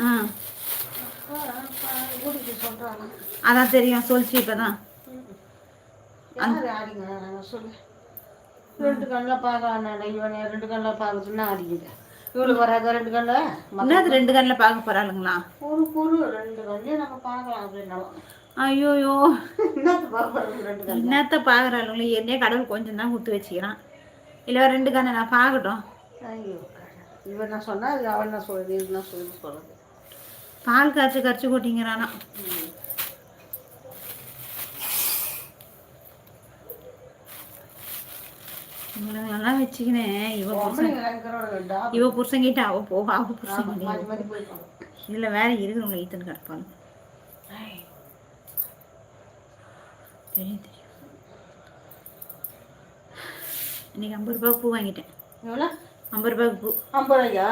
ஆ. அதான் தெரியும் சொல்லிச்சு ஆடிங்க? சொல்லு. ரெண்டு கண்ணில் பார்க்கலாம் இவனை ரெண்டு கண்ணில் பார்க்கறதுன்னா ஆடிக்குது இவளுக்கு வராத ரெண்டு கண்ணில்? என்னது ரெண்டு கண்ணில் பார்க்க போறாளுங்களா? ஒரு குரு ரெண்டு கண்ணையும் நம்ம பார்க்கலாம் அப்படின்னா ஐயோயோ. என்னத்து பார்க்குறாளுங்களோ என்னையே கடவுள் கொஞ்சம் தான் கொடுத்து வச்சுக்கிறான். இல்லை ரெண்டு கண்ணை நான் பார்க்கட்டும். ஐயோ இவன் நான் சொன்னா அது அவன் நான் சொல்லுது இது நான் சொல்லி சொல்லுது பால் காய்ச்சி கரைச்சி கொட்டிங்கிறானா? இவங்களெல்லாம் வச்சுக்கினேன் இவ புருஷன் இவ புருஷங்கிட்ட அவ போவா அவ போயிருக்காங்க இதில் வேற இருக்கிறவங்க ஈத்துன்னு கிடப்பாங்க தெரியும் தெரியும். இன்னைக்கு ஐம்பது ரூபாய்க்கு பூ வாங்கிட்டேன். எவ்வளோ? ஐம்பது ரூபாய்க்கு பூ. ஐம்பது ரூபாயா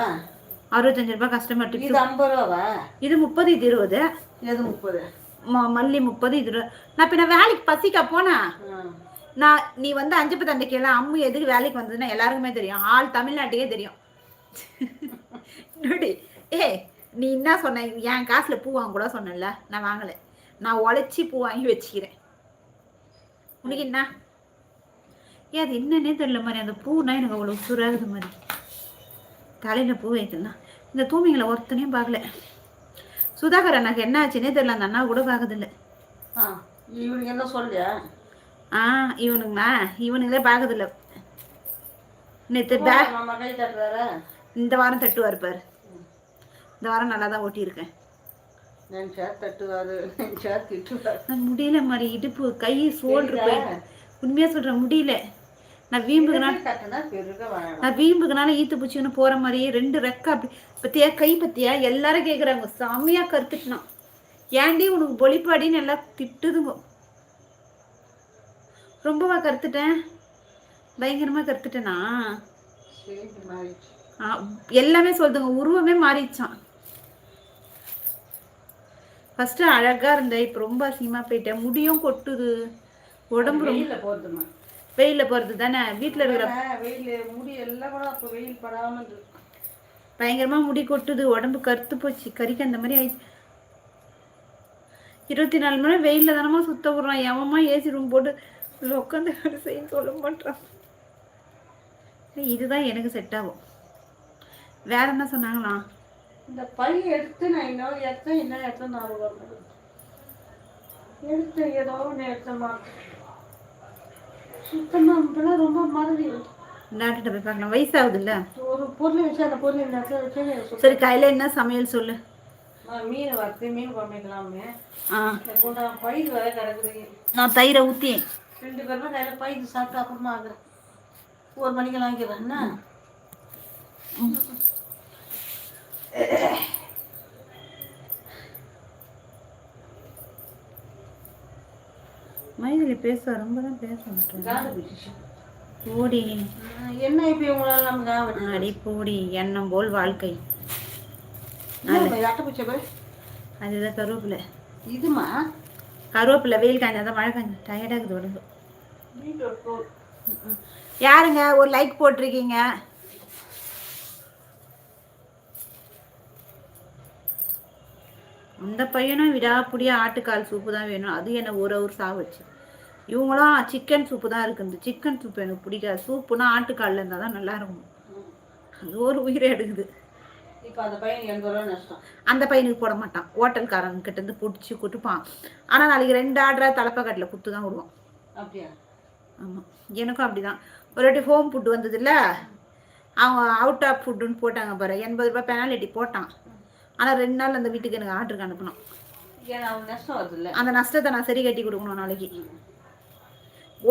அறுபத்தஞ்சு ரூபாய் கஸ்டமர் டிப்ஸ் இது ஐம்பது ரூபாவா இது முப்பது இது இருபது. எது முப்பது? ம- மல்லி முப்பது இது நான் பின்ன வேலைக்கு பசிக்க போனா. நான் நீ வந்து அஞ்சு பத்தண்டைக்கு எல்லாம் அம்மு எதுக்கு வேலைக்கு வந்ததுன்னா எல்லாருக்குமே தெரியும். ஆள் தமிழ்நாட்டுக்கே தெரியும். நோடி ஏ நீ என்ன சொன்ன? என் காசுல பூ வாங்க கூட சொன்னல நான் வாங்கலை. நான் உழைச்சி பூ வாங்கி வச்சுக்கிறேன். உனக்கு என்ன? ஏன் அது என்னன்னே தெரியல மாதிரி. அந்த பூனா எனக்கு அவ்வளோ சுராகுது மாதிரி. தலையில் பூ வைக்கலாம் இந்த தூமிங்களை ஒருத்தனையும் பார்க்கல. சுதாகர் அண்ணாக்கு என்ன ஆச்சுன்னே தெரியல. அந்த அண்ணா கூட பார்க்கறதில்ல. ஆ இவனுக்கு என்ன சொல்லியா? ஆ இவனுங்களா? இவனுங்களே பார்க்கறதில்ல. நேற்று பேக் இந்த வாரம் தட்டுவார் பாரு. இந்த வாரம் நல்லா தான் ஓட்டியிருக்கேன். முடியல மாதிரி இடுப்பு கை சோல்டர் போயிட்டு உண்மையாக சொல்கிறேன் முடியல. நான் வீம்புக்குனால நான் வீம்புக்குனால ஈத்து பூச்சின்னு போகிற மாதிரியே ரெண்டு ரெக்கை அப்படி பத்தியா கை பத்தியா? எல்லாரும் கேட்குறாங்க செம்மையாக கருத்துட்டுனான் ஏன்டி உனக்கு பொலிப்பாடின்னு எல்லாம் திட்டுதுங்க. ரொம்பவா கருத்துட்டேன். பயங்கரமாக கருத்துட்டேனா? எல்லாமே சொல்லுதுங்க. உருவமே மாறிடுச்சான். ஃபர்ஸ்ட் அழகா இருந்தேன் இப்போ ரொம்ப அசிங்கமா போயிட்டேன். முடியும் கொட்டுது. உடம்பு ரொம்ப வெயில்ல போறது தானே? வீட்டில் இருக்கிற வெயில் முடி எல்லாம் கூட அப்போ வெயில் படாம இருக்கு பயங்கரமா முடி கொட்டுது உடம்பு கருத்து போச்சு கறிக்கு அந்த மாதிரி ஆயிடுச்சு. இருபத்தி நாலு மணி வெயில்ல தானமா சுத்த விடுறான் எவமா ஏசி ரூம் போட்டு உட்காந்து செய்ய சொல்ல மாட்டான் இதுதான் எனக்கு செட் ஆகும். வேற என்ன சொன்னாங்களாம் இந்த பை எடுத்து நான் இன்னொரு இன்னும் எடுத்து ஞாபகம் வருது. எடுத்து ஏதோ ஒன்று எடுத்தமா டாக்டர்கிட்ட போய் பார்க்கலாம். வயசாகுது இல்ல ஒரு பொருள் வச்சு அந்த பொருள் சரி காலையில என்ன சமையல் சொல்லு? மீன் வறுத்து மீன் குழம்பிக்கலாமே ஆ. பயிர் வேற கிடக்குது. நான் தயிரை ஊற்றி ரெண்டு பேருமே கையில் பயிர் சாப்பிட்டு அப்புறமா ஆகுறேன் ஒரு மணிக்கெல்லாம் ஆகிறேன் என்ன? மைதிலி பேசுவா? ரொம்ப தான் பேச போடி. என்ன இப்போ காவல் அடி போடி. எண்ணம் போல் வாழ்க்கை. அதுதான் கருவேப்பிலை. இதுமா கருவேப்பிலை வெயில் காய்ஞ்சாதான் மழை காய்ஞ்சா டயர்டாகுது உடம்பு. யாருங்க? ஒரு லைக் போட்டிருக்கீங்க. அந்த பையனும் விடாப்புடியா ஆட்டுக்கால் சூப்பு தான் வேணும். அது என்ன ஒரு ஹவர் சாவச்சு இவங்களாம் சிக்கன் சூப்பு தான் இருக்குது சிக்கன் சூப் எனக்கு பிடிக்காது. சூப்புனா ஆட்டுக்காலில் இருந்தால் தான் நல்லா இருக்கும். அது ஒரு உயிரை எடுக்குது. இப்போ அந்த பையனுக்கு போட மாட்டான். ஹோட்டல்காரன் கிட்ட இருந்து பிடிச்சி கொடுப்பான். ஆனால் நாளைக்கு ரெண்டு ஆர்டரா தலைப்பக்கட்டில் குத்து தான் விடுவான். அப்படியா? ஆமாம் எனக்கும் அப்படிதான். ஒரு வாட்டி ஹோம் ஃபுட் வந்ததுல்ல அவங்க அவுட் ஆஃப் ஃபுட்டுன்னு போட்டாங்க பாரு. எண்பது ரூபாய் பெனாலிட்டி போட்டான். ஆனால் ரெண்டு நாள் அந்த வீட்டுக்கு எனக்கு ஆர்டருக்கு அனுப்பணும் அவன் அந்த நஷ்டத்தை நான் சரி கட்டி கொடுக்கணும் நாளைக்கு.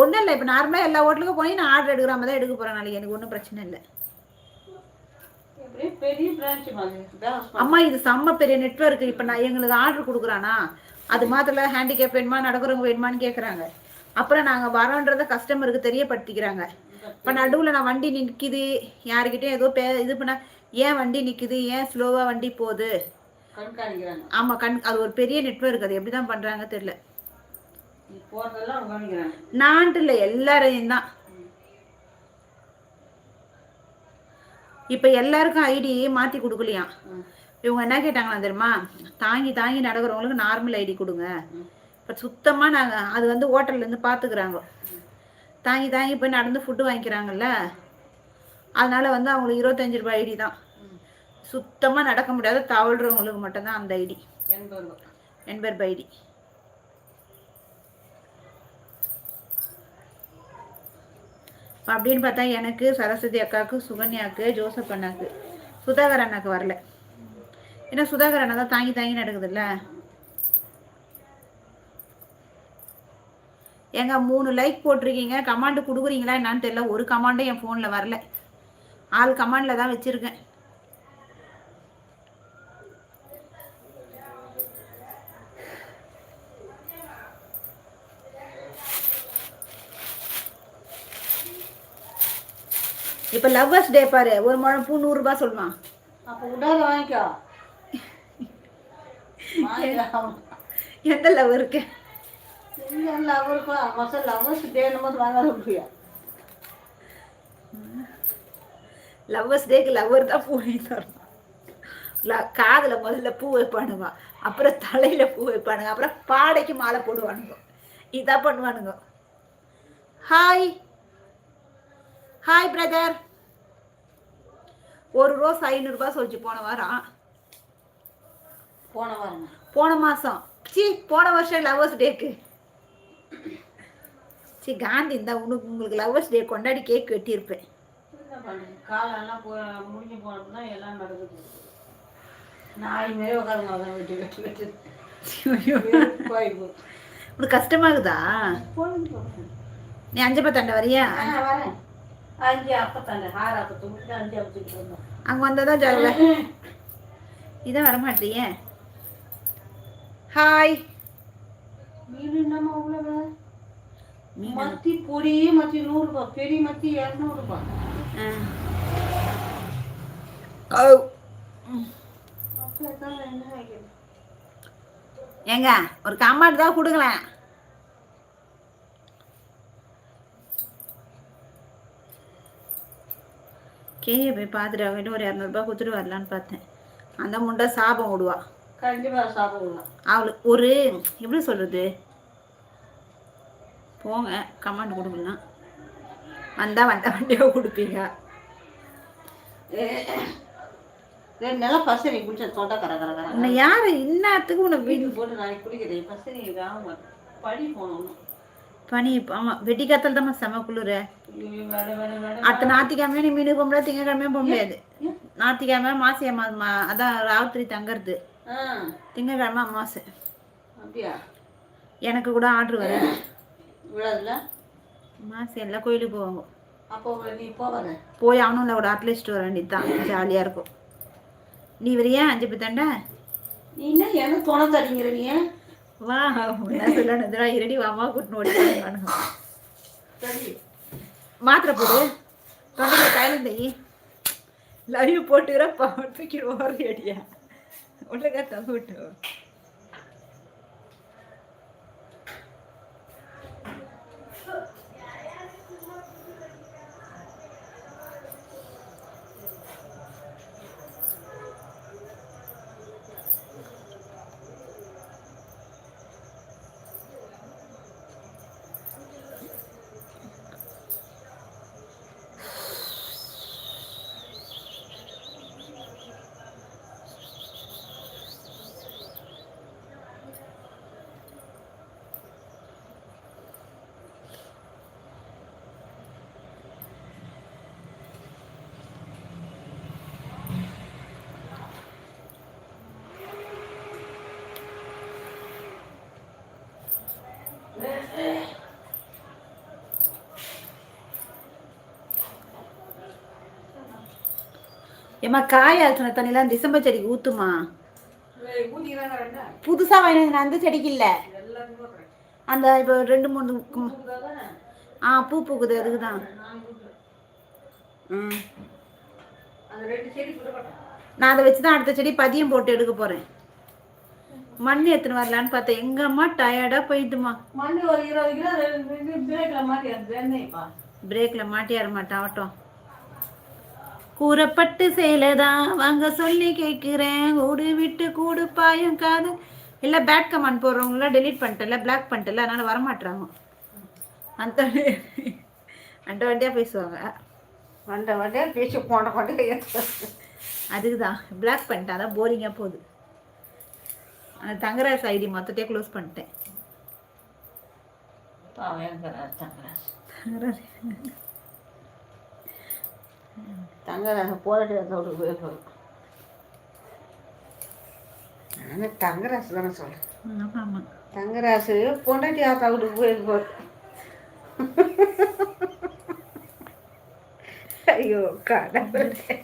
ஒன்றும் இல்லை இப்போ நார்மலாக எல்லா ஹோட்டலுக்கும் போய் நான் ஆர்டர் எடுக்கிற மாதிரி தான் எடுக்க போகிறேன் நாளைக்கு. எனக்கு ஒன்றும் பிரச்சனை இல்லை. அம்மா இது செம்ம பெரிய நெட்வொர்க் இப்போ நான் எங்களுக்கு ஆர்டர் கொடுக்குறானா? அது மாத்திர ஹேண்டிகேப் வேணுமா நடக்கிறவங்க வேணுமான்னு கேட்குறாங்க அப்புறம் நாங்கள் வரோன்றதை கஸ்டமருக்கு தெரியப்படுத்திக்கிறாங்க. இப்போ நடுவில் நான் வண்டி நிற்கிது யாருக்கிட்டையும் ஏதோ பே இது பண்ண ஏன் வண்டி நிற்குது ஏன் ஸ்லோவாக வண்டி போகுது? ஆமாம் கண் அது ஒரு பெரிய நெட்வொர்க் அது எப்படி தான் பண்ணுறாங்க தெரியல. நீ போகிறதெல்லாம் அவங்க கவனிக்கிறாங்க நான்ட்டு இல்லை எல்லாரையும் தான். இப்போ எல்லாருக்கும் ஐடி மாற்றி கொடுக்கலையாம். ம். இவங்க என்ன கேட்டாங்களா தெரியுமா? தாங்கி தாங்கி நடக்கிறவங்களுக்கு நார்மல் ஐடி கொடுங்க. இப்போ சுத்தமாக நாங்கள் அது வந்து ஹோட்டல்லேருந்து பார்த்துக்குறாங்க தாங்கி தாங்கி போய் நடந்து ஃபுட்டு வாங்கிக்கிறாங்கல்ல. அதனால வந்து அவங்களுக்கு இருபத்தஞ்சு ரூபாய் ஐடி தான். சுத்தமாக நடக்க முடியாத தவழ்கிறவங்களுக்கு மட்டும்தான் அந்த ஐடி எண்பது ரூபா எண்பது ஐடி அப்படின்னு பார்த்தா எனக்கு சரஸ்வதி அக்காவுக்கு சுகன்யாவுக்கு ஜோசப் அண்ணாக்கு சுதாகர் அண்ணாக்கு வரல. ஏன்னா சுதாகர் அண்ணா தான் தாங்கி தாங்கி நடக்குதுல்ல. ஏங்க மூணு லைக் போட்டிருக்கீங்க. கமாண்டு கொடுக்குறீங்களா என்னான்னு தெரியல. ஒரு கமாண்டும் என் ஃபோனில் வரல. ஆள் கமாண்டில் தான் வச்சுருக்கேன். இப்போ லவ்வர்ஸ் டே பாரு ஒரு முழம் பூ நூறுரூபா சொல்லுவான் அப்போ விடாத வாங்கிக்கோ. எந்த லவ் இருக்கு இல்லை அவருக்கா மசாலா லவர்ஸ் டேனும் போது வாங்காத லவ்வர்ஸ் டேக்கு லவ்வர் தான் பூ வாங்கி தரணும். காதுல முதல்ல பூ வைப்பானுங்க. அப்புறம் தலையில பூ வைப்பானுங்க. அப்புறம் பாடைக்கு மாலை போடுவானுங்க. இதான் பண்ணுவானுங்க. ஹாய் ஹாய் பிரதர் ஒரு ரோஸ் ஐநூறுரூபா சொல்லிச்சு. போன வாரம். போன வாரம்? போன மாதம் சி போன வருஷம் லவ்வர்ஸ் டேக்கு சி காந்தி இந்த உனக்கு உங்களுக்கு லவ்வர்ஸ் டே கொண்டாடி கேக் வெட்டியிருப்பேன். காலெல்லாம் முடிஞ்சு போனோம்னா எல்லாம் நடக்குது. நாய் மாரி உட்காருங்க அதான் வெட்டி வெட்டி வெட்டி. போயிப்போ உனக்கு கஷ்டமாகுதா? நீ அஞ்சு பத்தாண்ட வரியா? வரேன். அஞ்சு அப்பத்தாண்ட ஆறு அப்பத்து விட்டு அஞ்சு அப்பத்துக்கு வந்தோம். அங்கே வந்தால் தான் ஜாகல இதான் வரமாட்டியே ஹாய் மீன் என்னம்மா அவ்வளோ மத்தி பொடி மத்தி நூறுரூபா பெரிய மத்தி இரநூறுபா. ஏங்க ஒரு கம்மாட்டு தான் கொடுங்களேன். கேரிய போய் பார்த்துட்டு அவகிட்ட ஒரு இரநூறுபா கொடுத்துட்டு வரலான்னு பார்த்தேன். அந்த முண்டை சாபம் விடுவா. கண்டிப்பாக சாப்பிடலாம் அவளுக்கு ஒரு எப்படி சொல்கிறது போங்க கமாண்ட் கொடுக்கலாம். வந்தா வந்த வண்டியாக கொடுப்பீங்க. நாளாக பசரி குடிச்ச தொண்டை கர கர யார் இன்னாத்துக்கு உன்னை வீடு வீட்டு போட்டு நாளைக்கு குடிக்கிறேன் மாட்டேன் படி போகணும். தான் செம குளிர. வேட வேட வேட அடுத்த ஞாத்திக்கிழமையும் நீ மீனுக்கு போக முடியாது திங்கக்கிழமையும் போக முடியாது ஞாத்திக்கிழமை மாசி அம்மா அதான் ராத்திரி தங்கறது. திங்கக்கிழமை அமாவாசை அப்படியா? எனக்கு கூட ஆர்டர் வருது விடாதுல மாசி எல்லாம் கோயிலுக்கு போவாங்க. அப்போ நீ போவாத போய் அவனும் இல்லை ஒரு அட்லீஸ்ட் வர வேண்டியது தான். ஜாலியாக இருக்கும். நீ வரியா? அஞ்சு பத்தாண்டா நீ என்ன எனக்கு துணை தரீங்கிற நீ? வா என்ன சொல்லணும் இரடி வாமா கூட்டின்னு ஓடி மாத்திரை போடு. தொண்டையில் கையில் தை. லைவ் போட்டுக்கிற பவர் தூக்கி ஓடி அடியா உள்ளக தந்து விட்டு ஏம்மா காய அலசின தண்ணிலாம் டிசம்பர் செடிக்கு என்ன புதுசாக வாங்கினது அந்த செடிக்கு இல்லை. அந்த இப்போ ரெண்டு மூணு ஆ பூ பூக்குது அதுக்கு தான் ம். நான் அதை வச்சு தான் அடுத்த செடி பதியம் போட்டு எடுக்க போகிறேன் மண் எடுத்துன்னு வரலான்னு பார்த்தேன். எங்க அம்மா டயர்டாக போயிட்டுமா. மண்ணு ஒரு இருபது கிலோ ரெண்டு பிரேக்கில் மாட்டி அது வேணேப்பா பிரேக்கில் மாட்டியார மாட்டேன் ஆகட்டும். கூறப்பட்டு சேலைதான் வாங்க சொல்லி கேட்குறேன். கூடு விட்டு கூடு பாயும் காது. இல்லை பேட் கமெண்ட் போடுறவங்களாம் டெலீட் பண்ணிட்டல பிளாக் பண்ணிட்டல அதனால வரமாட்டுறாங்க அந்த அந்த வண்டியாக பேசுவாங்க. வண்ட வண்டியா பேசி போன கொண்டே அதுக்கு தான் பிளாக் பண்ணிட்டேன் அதான் போரிங்காக போகுது. அந்த தங்கராஜ் ஐடி மொத்தத்தையே க்ளோஸ் பண்ணிட்டேன். தங்கராச போராட்டி அதோட போயிருப்பாரு நான் தங்கராசு தானே சொல்றேன். தங்கராசு பொண்டாட்டி ஆத்தா வீட்டுக்கு போயிருப்பாரு. ஐயோ கடவுளே.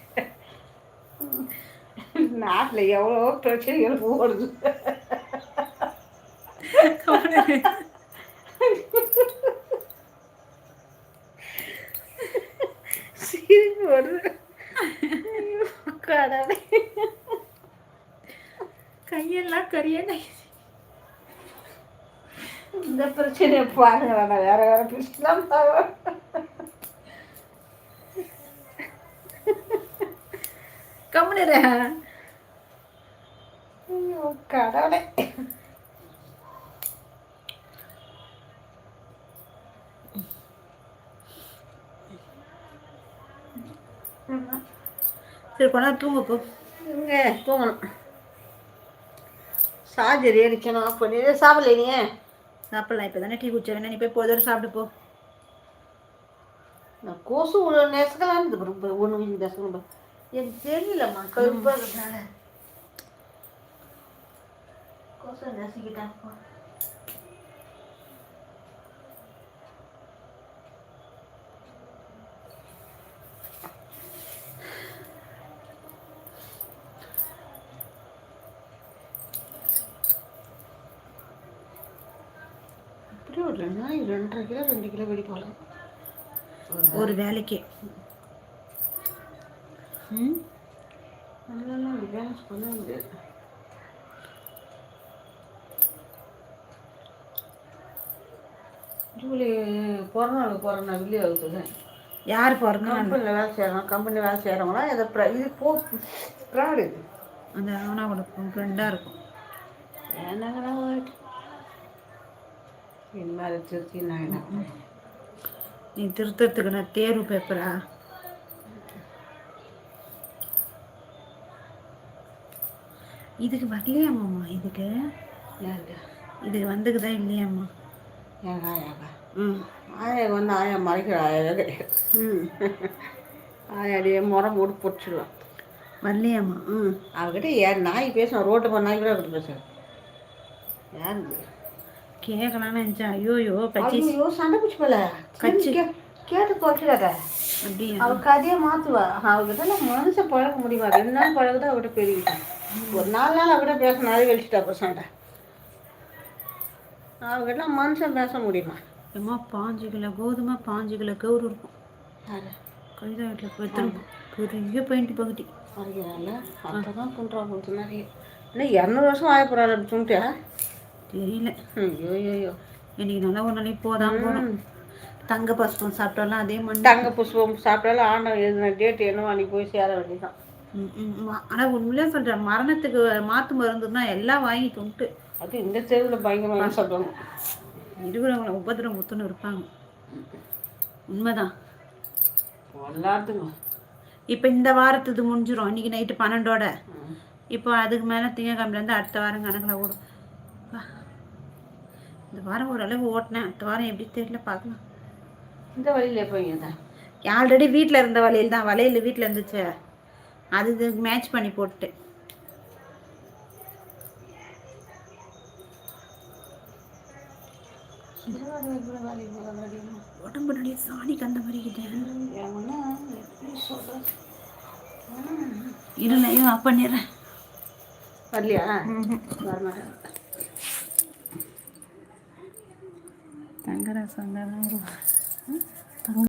நாட்டில் எவ்வளோ பிரச்சனைகள் ஓடுது சிரிப்பு வருது ஐயோ, கடவுளே கையெல்லாம் கரியாக இந்த பிரச்சனையை பாருங்க நான் வேற வேற பிரச்சனை பாருங்க கம்முனுற ஐயோ கடவுளே சரி கொண்டா தூங்க போ. இங்க தூங்கணும். சார்ஜர் ஏறிக்கணும் ஆஃப் பண்ணி. சாப்பிடல நீ? சாப்பிடலாம் இப்போ தானே டீ குடிச்ச வேணா நீ போய் போதோட சாப்பிட்டு போ. நான் கொசு உள்ள நெசக்கலான்னு ரொம்ப ஒன்று வீங்க நெசக்கணும் எனக்கு தெரியலம்மா கருப்பாக இருக்கிறதுனால. கொசு நெசிக்கிட்டேன் அப்படியே ஒரு ரெண்டு ரெண்டரை கிலோ ரெண்டு கிலோ வெடி போகலாம் ஒரு வேலைக்கு. ம்? அதெல்லாம் பேலன்ஸ் பண்ண முடியாது. ஜூலி பிறந்த நாள் பிறந்த நாள் வெளியே ஆகுது யார் பிறந்த கம்பெனியில் வேலை செய்கிறோம் கம்பெனியில் வேலை செய்கிறவங்களாம் இதை ப்ர இது போ ப்ராடு அந்த அவனோட ஃப்ரெண்டாக இருக்கும். என்னங்கடா அதை திருத்தி நான் என்ன? நீ திருத்தறதுக்கு நான் தேர்வு பேப்பரா? இதுக்கு வரலையாம்மா இதுக்கு? இதுக்கு வந்துக்குதா இல்லையாம்மா எங்க ஆயாக்கா ம். ஆயா வந்து ஆயா மறைக்கிற கிடையாது. ம். ஆயாடியே முறை போட்டு பிடிச்சிடுவான் வரலையாம்மா ம். அவகிட்ட ஏன் நாய் பேசும்? ரோட்டு போன நாய் கூட அப்படி பேசுறேன் யாருக்கு கேட்கலான்னு நினச்சேன். ஐயோயோ பச்சி ஐயோ சண்டை பிடிச்சி போல. கச்சி. கே- கேட்டு குறைச்சிடாத அப்படியா? அவ கதையை மாத்துவா. அவகிட்ட மனுஷன் பழக முடியுமா? ரெண்டு நாள் பழகுதான் அவகிட்ட பெருகிட்டேன் ஒரு நாலு நாள் அவகிட்ட பேசின அது வெளிச்சிட்டா அப்புறம் சண்டை. அவகிட்ட மனுஷன் பேச முடியுமா? ஏம்மா பாஞ்சு கிலோ கோதுமை பாஞ்சு கிலோ கவுரு இருக்கும். யாரு? கவிதா வீட்டில் போய் பெரிய பெயிண்ட் பகுதி. அப்போ தான் துண்டுறாங்க கொஞ்சம் நிறைய. இன்னும் இரநூறு வருஷம் ஆய போகிறாள் அப்படி துண்டியா தெரியல. ஐயோ ஐயோ இன்னைக்கு நல்லா ஒரு நாளைக்கு போதான் போகிறோம் தங்க பசுப்பம் சாப்பிட்டோம்லாம் அதே மண் தங்க புஷ்பம் சாப்பிட்டாலும் ஆண்டவன் எழுதின டேட் என்னவோ அன்னைக்கு போய் சேர வேண்டியதான் ம், ம், ம். ஆனா உண்மையிலே சொல்றேன் மரணத்துக்கு மாத்து மருந்துன்னா எல்லாம் வாங்கி துண்டு அது இந்த தெருவில் பயங்கரமாக சொல்லுவாங்க இருக்கிறவங்கள உபதிரம் முத்துன்னு இருப்பாங்க. உண்மைதான். எல்லாத்துக்கும். இப்போ இந்த வாரத்துக்கு முடிஞ்சிரும். இன்னைக்கு நைட்டு பன்னெண்டோட. இப்போ அதுக்கு மேலே திங்கக்கிழமைலேருந்து அடுத்த வாரம் கணக்கில் ஓடும். இந்த வாரம் ஓரளவு ஓட்டினேன். அடுத்த வாரம் எப்படி தெரியல பார்க்கலாம். இந்த வழியில் போய் தான் ஆல்ரெடி வீட்டில் இருந்த வளையல் தான் வளையல் வீட்டில் இருந்துச்சு. அது இதுக்கு மேட்ச் பண்ணி போட்டுட்டேன் உடம்பு நிறைய சாணி கந்த மாதிரி ஆஃப் பண்ணிடுறேன். வரலையா? வரமாட்டேன். தங்கராசம் தான்